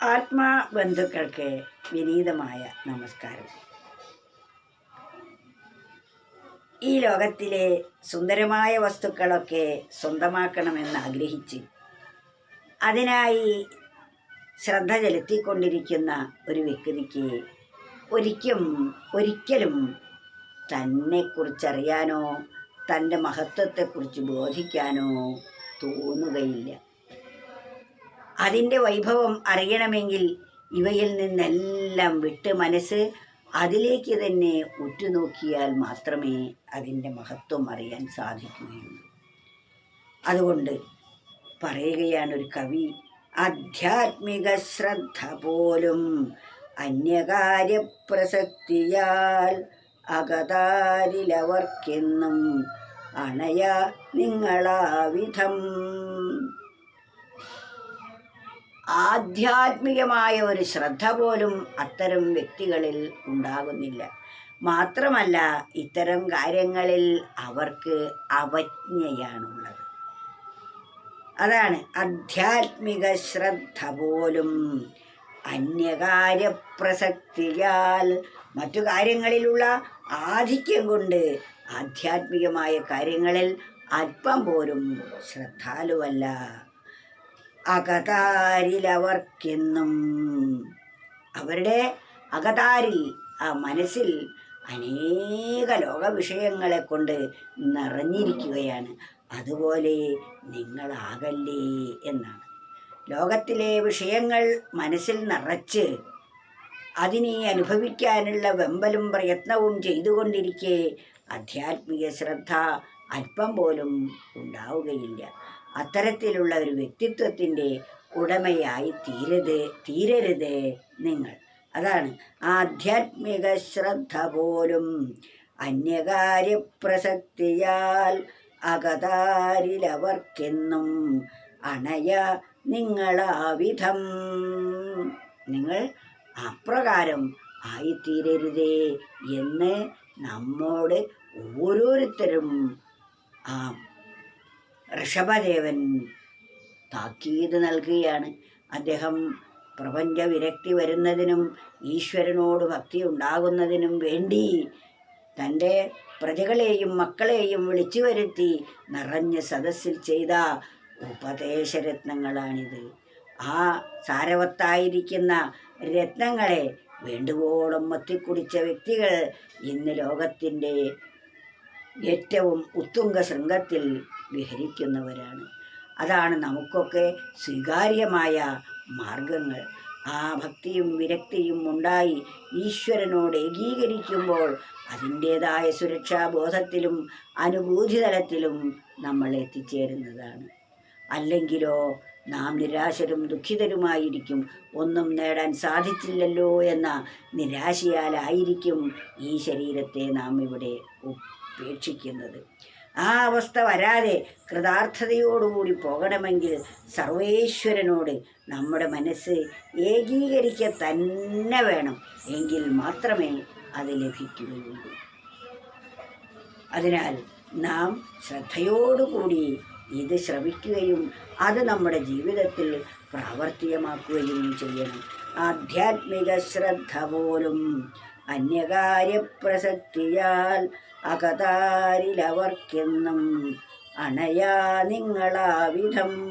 ആത്മാബന്ധുക്കൾക്ക് വിനീതമായ നമസ്കാരം. ഈ ലോകത്തിലെ സുന്ദരമായ വസ്തുക്കളൊക്കെ സ്വന്തമാക്കണമെന്ന് ആഗ്രഹിച്ച് അതിനായി ശ്രദ്ധ ചെലുത്തിക്കൊണ്ടിരിക്കുന്ന ഒരു വ്യക്തിക്ക് ഒരിക്കലും ഒരിക്കലും തന്നെക്കുറിച്ചറിയാനോ തന്റെ മഹത്വത്തെക്കുറിച്ച് ബോധിക്കാനോ തോന്നുകയില്ല. അതിന്റെ വൈഭവം അറിയണമെങ്കിൽ ഇവയിൽ നിന്നെല്ലാം വിട്ട് മനസ്സ് അതിലേക്ക് തന്നെ ഉറ്റുനോക്കിയാൽ മാത്രമേ അതിന്റെ മഹത്വം അറിയാൻ സാധിക്കുകയുള്ളൂ. അതുകൊണ്ട് പറയുകയാണ് ഒരു കവി ആധ്യാത്മിക ശ്രദ്ധ പോലും അന്യകാര്യപ്രസക്തിയാൽ അകതാരിലവർക്കെന്നും അണയ നിങ്ങളാവിധം. ആധ്യാത്മികമായ ഒരു ശ്രദ്ധ പോലും അത്തരം വ്യക്തികളിൽ ഉണ്ടാകുന്നില്ല. മാത്രമല്ല ഇത്തരം കാര്യങ്ങളിൽ അവർക്ക് അവജ്ഞയാണുള്ളത്. അതാണ് ആധ്യാത്മിക ശ്രദ്ധ പോലും. അന്യകാര്യപ്രസക്തിയാൽ മറ്റു കാര്യങ്ങളിലുള്ള ആധിക്യം കൊണ്ട് ആധ്യാത്മികമായ കാര്യങ്ങളിൽ അല്പം പോലും ശ്രദ്ധാലുവല്ല. അകതാരിലവർക്കെന്നും അവരുടെ അകതാരിൽ ആ മനസ്സിൽ അനേക ലോക വിഷയങ്ങളെ കൊണ്ട് നിറഞ്ഞിരിക്കുകയാണ്. അതുപോലെ നിങ്ങളാകല്ലേ എന്നാണ്. ലോകത്തിലെ വിഷയങ്ങൾ മനസ്സിൽ നിറച്ച് അതിനെ അനുഭവിക്കാനുള്ള വെമ്പലും പ്രയത്നവും ചെയ്തുകൊണ്ടിരിക്കെ ആധ്യാത്മിക ശ്രദ്ധ അല്പം പോലും ഉണ്ടാവുകയില്ല. അത്തരത്തിലുള്ള ഒരു വ്യക്തിത്വത്തിന്റെ ഉടമയായി തീരത് തീരരുത് നിങ്ങൾ. അതാണ് ആധ്യാത്മിക ശ്രദ്ധ പോലും. അന്യകാര്യപ്രസക്തിയാൽ അകതാരിലവർക്കെന്നും അണയ നിങ്ങളാവിധം. നിങ്ങൾ അപ്രകാരം ആയിത്തീരരുതേ എന്ന് നമ്മോട് ഓരോരുത്തരും ആ ഋഷഭദേവൻ താക്കീത് നൽകുകയാണ്. അദ്ദേഹം പ്രപഞ്ച വിരക്തി വരുന്നതിനും ഈശ്വരനോട് ഭക്തി ഉണ്ടാകുന്നതിനും വേണ്ടി തന്റെ പ്രജകളെയും മക്കളെയും വിളിച്ചു വരുത്തി നിറഞ്ഞ സദസ്സിൽ ചെയ്ത ഉപദേശരത്നങ്ങളാണിത്. ആ സാരവത്തായിരിക്കുന്ന രത്നങ്ങളെ വേണ്ടുവോളം മത്തിക്കുടിച്ച വ്യക്തികൾ ഇന്ന് ലോകത്തിന്റെ ഏറ്റവും ഉത്തുംഗ ശൃംഗത്തിൽ വിഹരിക്കുന്നവരാണ് അതാണ് നമുക്കൊക്കെ സ്വീകാര്യമായ മാർഗങ്ങൾ. ആ ഭക്തിയും വിരക്തിയും ഉണ്ടായി ഈശ്വരനോട് ഏകീകരിക്കുമ്പോൾ അതിന്റേതായ അനുഭൂതി തലത്തിലും നമ്മൾ എത്തിച്ചേരുന്നതാണ്. അല്ലെങ്കിലോ നാം നിരാശരും ദുഃഖിതരുമായിരിക്കും. ഒന്നും നേടാൻ സാധിച്ചില്ലല്ലോ എന്ന നിരാശയാലായിരിക്കും ഈ ശരീരത്തെ നാം ഇവിടെ ഉപേക്ഷിക്കുന്നത്. ആ അവസ്ഥ വരാതെ കൃതാർത്ഥതയോടുകൂടി പോകണമെങ്കിൽ സർവേശ്വരനോട് നമ്മുടെ മനസ്സ് ഏകീകരിക്ക തന്നെ വേണം. എങ്കിൽ മാത്രമേ അത് ലഭിക്കുകയുള്ളൂ. അതിനാൽ നാം ശ്രദ്ധയോടുകൂടി ഇത് ശ്രവിക്കുകയും അത് നമ്മുടെ ജീവിതത്തിൽ പ്രാവർത്തികമാക്കുകയും ചെയ്യണം. ആധ്യാത്മിക ശ്രദ്ധ പോലും അന്യകാര്യപ്രസക്തിയാൽ അകതാരിലവർക്കെന്നും അണയാ നിങ്ങളാവിധം.